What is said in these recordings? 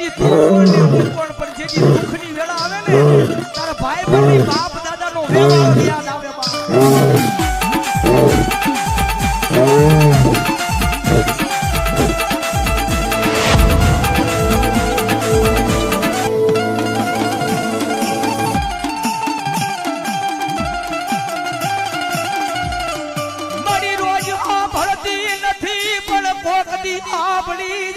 જેથી તું કોણ ને હું કોણ પણ જેથી દુઃખની વેળા આવે ને, તારા ભાઈ બની બાપ દાદા નો વ્યવહાર યાદ આવે મારી રોજ સાંભળતી નથી, પણ કોક દી સાંભળી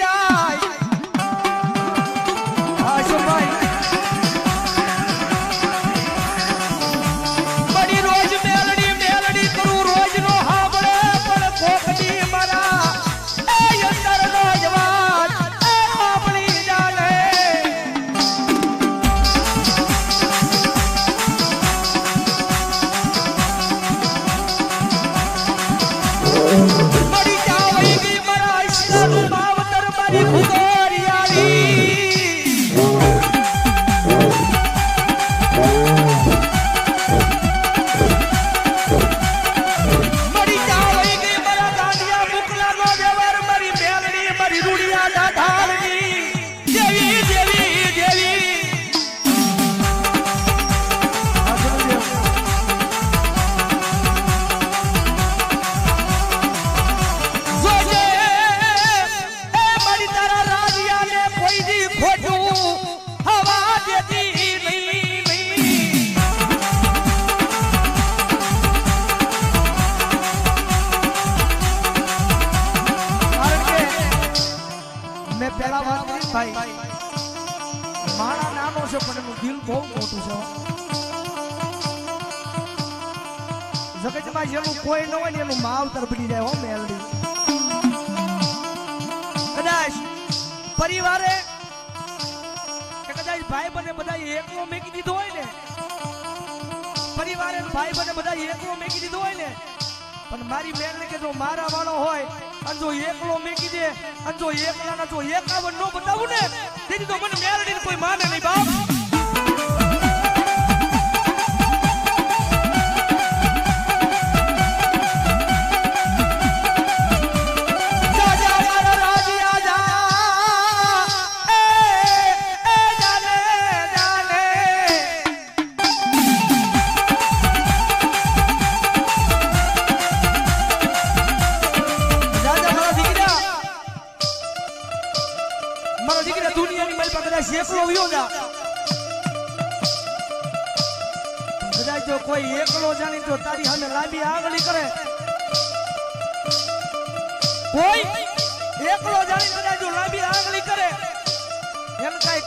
મેં પહેલા વાત કરી, ભાઈ. મારા નાનો છે, પણ એનું દિલ બહુ મોટું છે. જગતમાં જેનું કોઈ ન હોય ને એનું માવતર બની જાય હો, મેલડી. કદાચ પરિવારે કદાચ ભાઈ બને બધા એકલો મેકી દીધો હોય ને. પરિવારે ભાઈ બને બધા એકલો મેકી દીધો હોય ને. પણ મારી બેન કે જો મારા વાળો હોય અને જો એકલો મેકી દે. અને જો એકલાના જો એકાવન નો બતાવું ને તેથી તો મને મેલડીને કોઈ માને નહીં બાપ. મારા દીકરા દુનિયાની મારી પાસે કદાચ એકલો વયો જા કદાચ જો કોઈ એકલો જાણી તો તારી સામે લાંબી આગળી કરે. કોઈ એકલો જાણી કદાચ જો લાંબી આગળી કરે. એમ કઈ